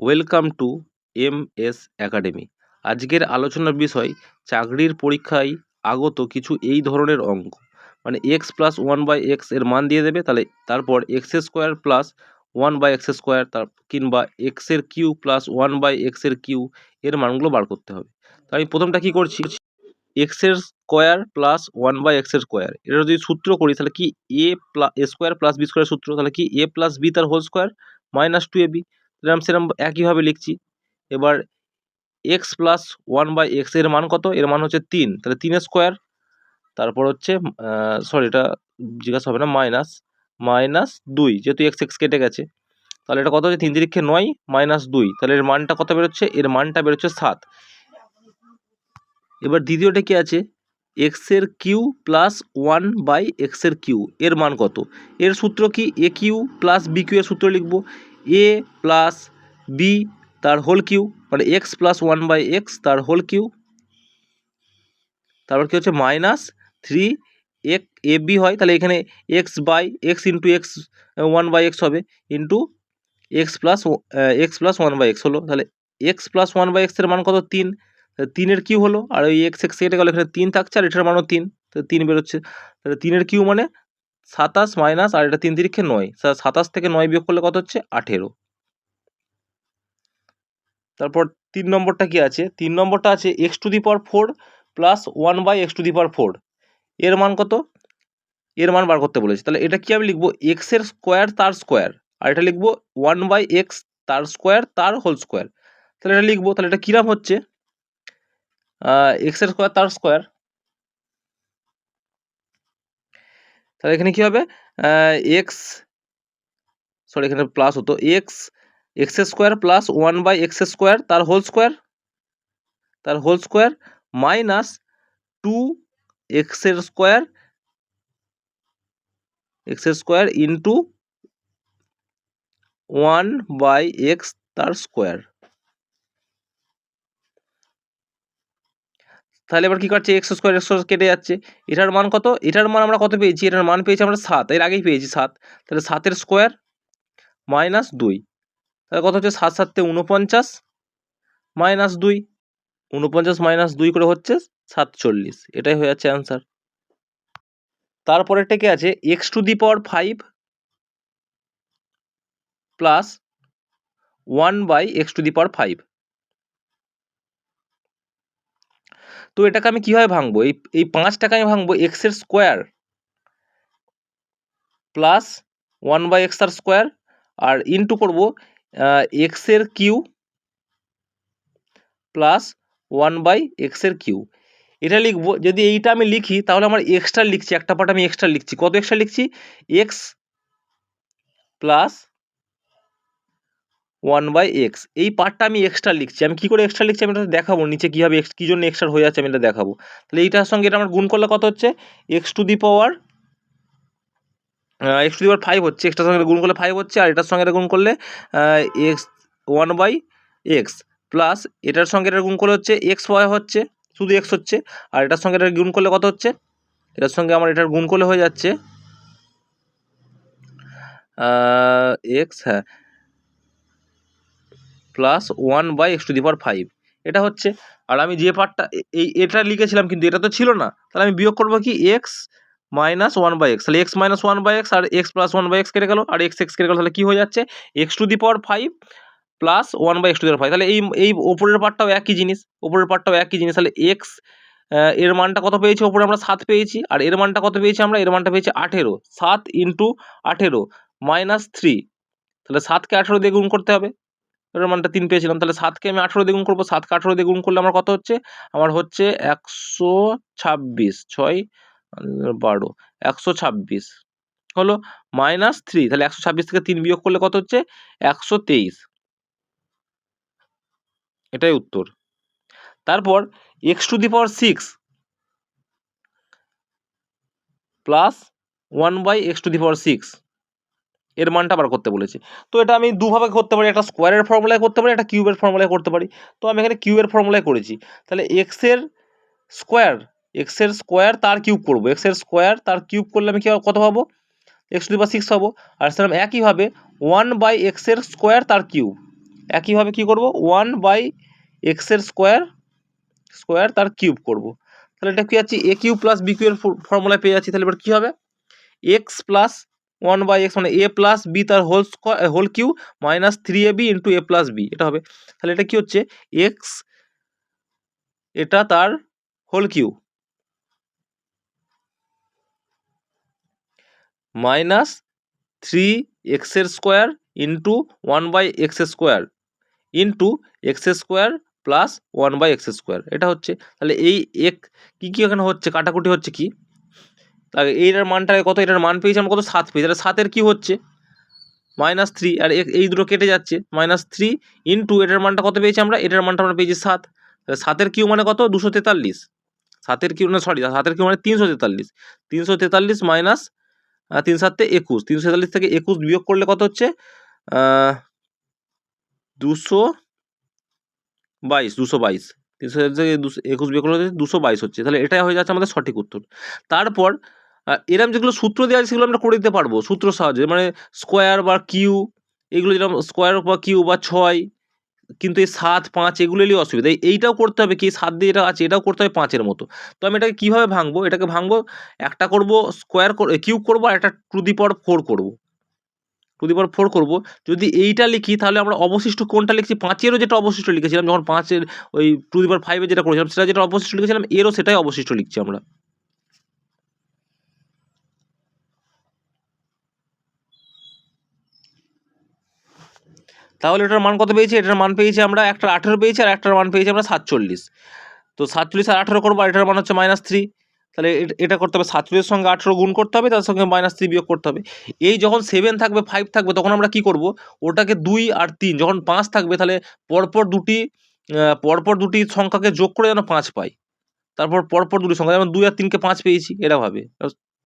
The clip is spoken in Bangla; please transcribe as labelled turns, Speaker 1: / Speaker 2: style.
Speaker 1: Welcome to M S academy. আজকের আলোচনার বিষয়, চাকরির পরীক্ষায় আগত কিছু এই ধরনের অঙ্ক। মানে এক্স প্লাস ওয়ান বাই এক্সের মান দিয়ে দেবে, তাহলে তারপর x square plus one by x square তার, কিংবা এক্সের কিউ প্লাস ওয়ান বাই এক্সের কিউ এর মানগুলো বার করতে হবে। তো আমি প্রথমটা কী করছি? এক্সের স্কোয়ার প্লাস ওয়ান বাই এক্সের স্কোয়ার এটা যদি সূত্র করি, তাহলে কি a plus square plus b square সূত্র? তাহলে কি এ প্লাস বি তার whole square minus two a b সেরকম সেরকম একইভাবে লিখছি। এবার এক্স প্লাস ওয়ান বাই এক্সের মান কত? এর মান হচ্ছে তিন। তাহলে তিন স্কোয়ার তারপর হচ্ছে সরি এটা জিজ্ঞাসা হবে না মাইনাস মাইনাস দুই। যেহেতু এক্স এক্স কেটে গেছে। তাহলে এটা কত হচ্ছে? তিন তিরিক্ষে নয় মাইনাস দুই। তাহলে এর মানটা কত বেরোচ্ছে? এর মানটা বেরোচ্ছে সাত। এবার দ্বিতীয়টা কি আছে? এক্সের কিউ প্লাস ওয়ান বাই এক্সের কিউ এর মান কত? এর সূত্র কি? A cube plus b cube এর সূত্র লিখব। এ প্লাস বি তার হোল কিউ মানে x plus one by x তার হোল কিউ তারপর কী হচ্ছে? মাইনাস থ্রি এক এ বি হয়। তাহলে এখানে x by x into x one by x হবে। Into x plus x plus one by x হলো। তাহলে এক্স প্লাস ওয়ান বাই এক্সের মান কত? তিন। তিনের কিউ হলো। আর ওই এক্স এক্স কেটে গেলো এখানে তিন থাকছে, আর এটার মানও তিন। তাহলে তিন বেরোচ্ছে। তাহলে তিনের কিউ মানে সাতাশ মাইনাস আর এটা তিন তিরিক্ষে নয়। সাতাশ থেকে নয় বিয়োগ করলে কত হচ্ছে? আঠেরো। তারপর তিন নম্বরটা কি আছে? তিন নম্বরটা আছে x to the power four plus one by x to the power four এর মান কত? এর মান বার করতে বলেছে। তাহলে এটা কি আমি লিখব? এক্সের স্কোয়ার তার স্কোয়ার আর এটা লিখব ওয়ান বাই এক্স তার স্কোয়ার তার হোল স্কোয়ার তাহলে এটা লিখব। তাহলে এটা কিরাম হচ্ছে? এক্সের স্কোয়ার তার স্কোয়ার তাহলে এখানে কি হবে? এক্স সরি এখানে প্লাস হতো। X x square plus one by x square তার হোল স্কোয়ার তার হোল স্কোয়ার মাইনাস টু এক্সের square x square into one by x তার স্কোয়ার তাহলে এবার কী করছে? এক্স স্কোয়ার এক্স কেটে যাচ্ছে। এটার মান কত? এটার মান আমরা কত পেয়েছি? এটার মান পেয়েছি আমরা সাত। এর আগেই পেয়েছি সাত। তাহলে সাতের স্কোয়ার মাইনাস দুই। তাহলে কত হচ্ছে? সাত সাততে উনপঞ্চাশ মাইনাস দুই। উনপঞ্চাশ মাইনাস দুই করে হচ্ছে সাতচল্লিশ। এটাই হয়ে যাচ্ছে অ্যান্সার তারপরেরটা কি আছে? X to the power five plus one by x to the power five তো এটাকে আমি কীভাবে ভাঙবো? এই এই পাঁচটাকে আমি ভাঙবো এক্সের square plus one by x R square আর ইনটু করব এক্সের কিউ প্লাস ওয়ান বাই এক্সের কিউ এটা লিখব, যদি এইটা আমি লিখি, তাহলে আমার এক্সট্রা লিখছি, একটা পার্ট আমি এক্সট্রা লিখছি। কত এক্সট্রা লিখছি? X plus one by x এই পার্টটা আমি এক্সট্রা লিখছি। আমি কী করে এক্সট্রা লিখছি আমি এটা দেখাবো। নিচে কীভাবে এক্স কী জন্য এক্সট্রা হয়ে যাচ্ছে আমি এটা দেখাবো। তাহলে এইটার সঙ্গে এটা আমার গুণ করলে কত হচ্ছে? X to the power x to the power five হচ্ছে। এক্সটার সঙ্গে গুণ করলে ফাইভ হচ্ছে। আর এটার সঙ্গে এটা গুণ করলে x one by x plus এটার সঙ্গে এটা গুণ করলে হচ্ছে এক্স ওয়াই হচ্ছে। শুধু এক্স হচ্ছে। আর এটার সঙ্গে এটা গুণ করলে কত হচ্ছে? এটার সঙ্গে আমার এটার গুণ করলে হয়ে যাচ্ছে এক্স হ্যাঁ। Plus one by x to the power five এটা হচ্ছে, আর আমি যে পার্টটা এই, এটা লিখেছিলাম কিন্তু এটা তো ছিল না। তাহলে আমি বিয়োগ করব কি? X minus one by x তাহলে x minus one by x R x plus one by x কেটে গেলো। আর এক্স এক্স কেটে গেলো, তাহলে কী হয়ে যাচ্ছে? X to the power five plus one by x to the power five তাহলে এই এই ওপরের পার্টটাও একই জিনিস। ওপরের পার্টটাও একই জিনিস। তাহলে এক্সের মানটা কত পেয়েছি? ওপরে আমরা সাত পেয়েছি। আর এর মানটা কত পেয়েছি আমরা? এর মানটা পেয়েছি আঠেরো। সাত ইন্টু আঠেরো মাইনাস থ্রি তাহলে সাতকে আঠেরো দিয়ে গুণ করতে হবে। এটার মানটা তিন পেয়েছিলাম। তাহলে সাতকে আমি আঠেরো দিয়ে গুণ করব। সাতকে আঠেরো দিয়ে গুণ করলে আমার কত হচ্ছে? আমার হচ্ছে একশো ছাব্বিশ। ছয় বারো। একশো ছাব্বিশ। হলো মাইনাস থ্রি। তাহলে একশো ছাব্বিশ থেকে তিন বিয়োগ করলে কত হচ্ছে? একশো তেইশ। এটাই উত্তর। তারপর x to the power six plus one by x to the power six এর মানটা বার করতে বলেছে। তো এটা আমি দুভাবে করতে পারি, একটা স্কোয়ারের ফর্মুলায় করতে পারি, একটা কিউবের ফর্মুলায় করতে পারি। তো আমি এখানে কিউবের ফর্মুলায় করেছি। তাহলে এক্সের স্কোয়ার এক্সের স্কোয়ার তার কিউব করব। এক্সের স্কোয়ার তার কিউব করলে আমি কি কত পাবো? এক্স টু পাওয়ার সিক্স পাবো। আর সেরকম একইভাবে ওয়ান বাই এক্সের স্কোয়ার তার কিউব একইভাবে কী করব? ওয়ান বাই এক্সের স্কোয়ার স্কোয়ার তার কিউব করব। তাহলে এটা কী আছে? A cube plus b cube এর ফর্মুলা পেয়ে যাচ্ছি। তাহলে এবার কী হবে? X plus one by x মানে এ প্লাস বি তার whole square whole cube minus three a b into a plus b, এটা হবে। তাহলে এটা কী হচ্ছে? এক্স এটা তার হোল কিউ মাইনাস থ্রি এক্সের square into one by x square into x square plus one by x square, এটা হচ্ছে। তাহলে এই এক কী কী এখানে হচ্ছে? কাটাকুটি হচ্ছে কি? এইটার মানটা কত? এটার মান পেয়েছি আমরা কত? সাত পেয়েছি। তাহলে সাতের কী হচ্ছে? Minus three. আর এই দুটো কেটে যাচ্ছে। মাইনাস থ্রি ইন্টু এটার মানটা কত পেয়েছি আমরা? এটার মানটা আমরা পেয়েছি সাত। তাহলে সাতের কিউ মানে কত? দুশো তেতাল্লিশ। সাতের কিউ না সরি সাতের কিউ মানে তিনশো তেতাল্লিশ। তিনশো তেতাল্লিশ মাইনাস তিন সাতে একুশ। তিনশো তেতাল্লিশ থেকে একুশ বিয়োগ করলে কত হচ্ছে? দুশো বাইশ দুশো বাইশ। তিনশো থেকে দুশো, একুশ বিয়োগ করলে দুশো বাইশ হচ্ছে। তাহলে এটাই হয়ে যাচ্ছে আমাদের সঠিক উত্তর। তারপর এরম যেগুলো সূত্র দেওয়া আছে সেগুলো আমরা করে দিতে পারব। সূত্র সাহায্যে মানে স্কোয়ার বা কিউ এগুলো যেরকম স্কোয়ার বা কিউ বা ছয়, কিন্তু এই সাত, পাঁচ এগুলো এলেই অসুবিধা এইটাও করতে হবে, কি সাত দিয়ে এটা আছে, এটাও করতে হবে পাঁচের মতো। তো আমি এটাকে কীভাবে ভাঙবো? এটাকে ভাঙবো, একটা করব স্কোয়ার কিউব করব আর একটা টু দি পাওয়ার ফোর করব। টু দি পাওয়ার ফোর করব। যদি এইটা লিখি, তাহলে আমরা অবশিষ্ট কোনটা লিখছি? পাঁচেরও যেটা অবশিষ্ট লিখেছিলাম, যখন পাঁচের ওই টু দি পাওয়ার ফাইভে যেটা করেছিলাম, সেটা যেটা অবশিষ্ট লিখেছিলাম, এরও সেটাই অবশিষ্ট লিখছি আমরা। তাহলে এটার মান কত পেয়েছি? এটার মান পেয়েছি আমরা একটা আঠেরো পেয়েছি আর একটার মান পেয়েছি আমরা সাতচল্লিশ। তো সাতচল্লিশ আর আঠেরো করব আর এটার মান হচ্ছে মাইনাস থ্রি তাহলে এট- করতে হবে সাতচল্লিশের সঙ্গে আঠেরো গুণ করতে হবে, তার সঙ্গে মাইনাস থ্রি বিয়োগ করতে হবে। এই যখন সেভেন থাকবে ফাইভ থাকবে, তখন আমরা কি করব? ওটাকে দুই আর তিন, যখন পাঁচ থাকবে, তাহলে পরপর দুটি পরপর দুটি সংখ্যাকে যোগ করে যেন পাঁচ পাই। তারপর পরপর দুটি সংখ্যা, যেমন দুই আর তিনকে পাঁচ পেয়েছি এরা ভাবে